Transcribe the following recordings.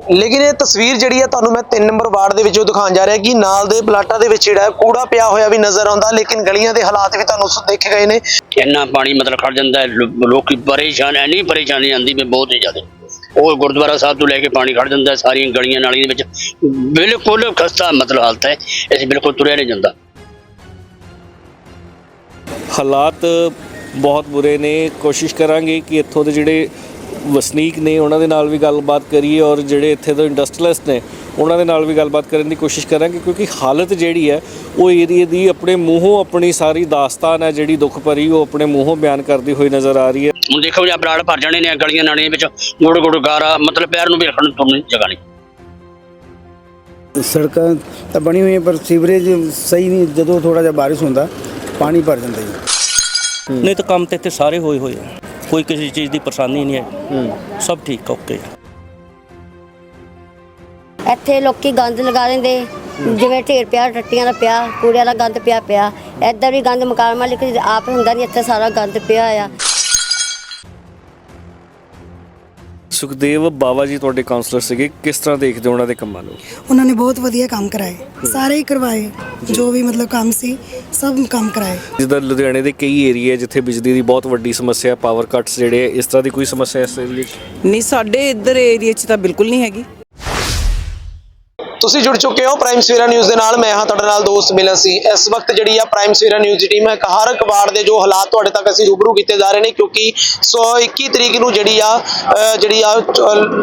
ਲੇਕਿਨ ਇਹ ਤਸਵੀਰ ਜਿਹੜੀ ਹੈ ਤੁਹਾਨੂੰ ਮੈਂ 3 ਨੰਬਰ ਵਾਰਡ ਦੇ ਵਿੱਚੋਂ ਦਿਖਾਉਣ ਜਾ ਰਿਹਾ ਕਿ ਨਾਲ ਦੇ ਪਲਾਟਾਂ ਦੇ ਵਿੱਚ ਜਿਹੜਾ ਕੂੜਾ ਪਿਆ ਹੋਇਆ ਵੀ ਨਜ਼ਰ ਆਉਂਦਾ ਲੇਕਿਨ ਗਲੀਆਂ ਦੇ ਹਾਲਾਤ ਵੀ ਤੁਹਾਨੂੰ ਦੇਖੇ ਗਏ ਨੇ। ਇੰਨਾ ਪਾਣੀ ਮਤਲਬ ਖੜ ਜਾਂਦਾ ਹੈ ਲੋ- ਲੋਕੀ ਪਰੇਸ਼ਾਨ ਐਨੀ ਪਰੇਸ਼ਾਨੀ ਆਂਦੀ ਵੀ ਬਹੁਤ ਹੀ ਜ਼ਿਆਦਾ। ਉਹ ਗੁਰਦੁਆਰਾ ਸਾਹਿਬ ਤੋਂ ਲੈ ਕੇ ਪਾਣੀ ਖੜ ਜਾਂਦਾ ਹੈ ਸਾਰੀਆਂ ਗਲੀਆਂ ਨਾਲੀਆਂ ਦੇ ਵਿੱਚ। ਬਿਲਕੁਲ ਖਸਤਾ ਮਤਲਬ ਹਾਲਤ ਹੈ ਅਸੀਂ ਬਿਲਕੁਲ ਤੁਰਿਆ ਨਹੀਂ ਜਾਂਦਾ। ਹਾਲਾਤ ਬਹੁਤ ਬੁਰੇ ਨੇ। ਕੋਸ਼ਿਸ਼ ਕਰਾਂਗੇ ਕਿ ਇੱਥੋਂ ਦੇ ਜਿਹੜੇ ਵਸਨੀਕ ਨੇ ਉਹਨਾਂ ਦੇ ਨਾਲ ਵੀ ਗੱਲਬਾਤ ਕਰੀਏ ਔਰ ਜਿਹੜੇ ਇੱਥੇ ਦੇ ਇੰਡਸਟਰੀਅਲਿਸਟ ਨੇ ਉਹਨਾਂ ਦੇ ਨਾਲ ਵੀ ਗੱਲਬਾਤ ਕਰਨ ਦੀ ਕੋਸ਼ਿਸ਼ ਕਰਾਂਗੇ ਕਿਉਂਕਿ ਹਾਲਤ ਜਿਹੜੀ ਹੈ ਉਹ ਏਰੀਏ ਦੀ ਆਪਣੇ ਮੂੰਹੋਂ ਆਪਣੀ ਸਾਰੀ ਦਾਸਤਾਨ ਹੈ ਜਿਹੜੀ ਦੁੱਖ ਭਰੀ ਉਹ ਆਪਣੇ ਮੂੰਹੋਂ ਬਿਆਨ ਕਰਦੀ ਹੋਈ ਨਜ਼ਰ ਆ ਰਹੀ ਹੈ। ਹੁਣ ਦੇਖੋ ਜੀ ਪਲਾਟ ਭਰ ਜਾਣੇ ਨੇ ਗਲੀਆਂ ਨਾਲੀਆਂ ਵਿੱਚ ਗੁੜ ਗੁੜ ਗਾਰਾ ਮਤਲਬ ਪੈਰ ਨੂੰ ਵੀ ਰੱਖਣ ਨੂੰ ਜਗ੍ਹਾ ਨਹੀਂ। ਸੜਕਾਂ ਤਾਂ ਬਣੀ ਹੋਈਆਂ ਪਰ ਸੀਵਰੇਜ ਸਹੀ ਨਹੀਂ ਜਦੋਂ ਥੋੜਾ ਜਿਹਾ ਬਾਰਿਸ਼ ਹੁੰਦਾ ਪਾਣੀ ਭਰ ਜਾਂਦਾ ਜੀ। ਨਹੀਂ ਤਾਂ ਕੰਮ ਤੇ ਇੱਥੇ ਸਾਰੇ ਹੋਏ ਹੋਏ ਆ। ਕੋਈ ਕਿਸੇ ਚੀਜ਼ ਦੀ ਪਰੇਸ਼ਾਨੀ ਨਹੀਂ ਹੈ। ਸਭ ਠੀਕ ਓਕੇ। ਇੱਥੇ ਲੋਕੀ ਗੰਦ ਲਗਾ ਦਿੰਦੇ। ਜਿਵੇਂ ਢੇਰ ਪਿਆ ਟੱਟੀਆਂ ਦਾ ਪਿਆ ਕੂੜਿਆਂ ਦਾ ਗੰਦ ਪਿਆ ਪਿਆ। ਇੱਧਰ ਵੀ ਗੰਦ ਮਕਾਨ ਮਾਲਿਕ ਆਪ ਹੁੰਦਾ ਨਹੀਂ ਇੱਥੇ ਸਾਰਾ ਗੰਦ ਪਿਆ ਆ। ਸੁਖਦੇਵ ਬਾਵਾ ਜੀ ਤੁਹਾਡੇ ਕਾਉਂਸਲਰ ਸੀਗੇ। ਕਿਸ ਤਰ੍ਹਾਂ ਦੇਖਦੇ ਹੋ ਉਹਨਾਂ ਦੇ ਕੰਮਾਂ ਨੂੰ? ਉਹਨਾਂ ਨੇ ਬਹੁਤ ਵਧੀਆ ਕੰਮ ਕਰਾਏ। ਸਾਰੇ ਹੀ ਕਰਵਾਏ। ਜੋ। ਵੀ ਮਤਲਬ ਕੰਮ ਸੀ ਸਭ ਕੰਮ ਕਰਾਏ। ਜਿੱਦਾਂ ਲੁਧਿਆਣੇ ਦੇ ਕਈ ਏਰੀਆ ਜਿੱਥੇ ਬਿਜਲੀ ਦੀ ਬਹੁਤ ਵੱਡੀ ਸਮੱਸਿਆ ਪਾਵਰ ਕੱਟਸ ਜਿਹੜੇ ਇਸ ਤਰ੍ਹਾਂ ਦੀ ਕੋਈ ਸਮੱਸਿਆ ਇਸ ਏਰੀਏ 'ਚ? ਨਹੀਂ ਸਾਡੇ ਇੱਧਰ ਏਰੀਆ 'ਚ ਤਾਂ ਬਿਲਕੁਲ ਨਹੀਂ ਹੈਗੀ। ਤੁਸੀਂ ਜੁੜ ਚੁੱਕੇ ਹੋ ਪ੍ਰਾਈਮ ਸਵੇਰਾ ਨਿਊਜ਼ ਦੇ ਨਾਲ। ਮੈਂ ਹਾਂ ਤੁਹਾਡੇ ਨਾਲ ਦੋਸਤ ਮਿਲਨ ਸੀ। ਇਸ ਵਕਤ ਜਿਹੜੀ ਆ ਪ੍ਰਾਈਮ ਸਵੇਰਾ ਨਿਊਜ਼ ਦੀ ਟੀਮ ਹੈ ਹਰ ਇੱਕ ਵਾਰਡ ਦੇ ਜੋ ਹਾਲਾਤ ਤੁਹਾਡੇ ਤੱਕ ਅਸੀਂ ਰੂਬਰੂ ਕੀਤੇ ਜਾ ਰਹੇ ਨੇ, ਕਿਉਂਕਿ 121 ਤਰੀਕ ਨੂੰ ਜਿਹੜੀ ਆ ਜਿਹੜੀ ਆ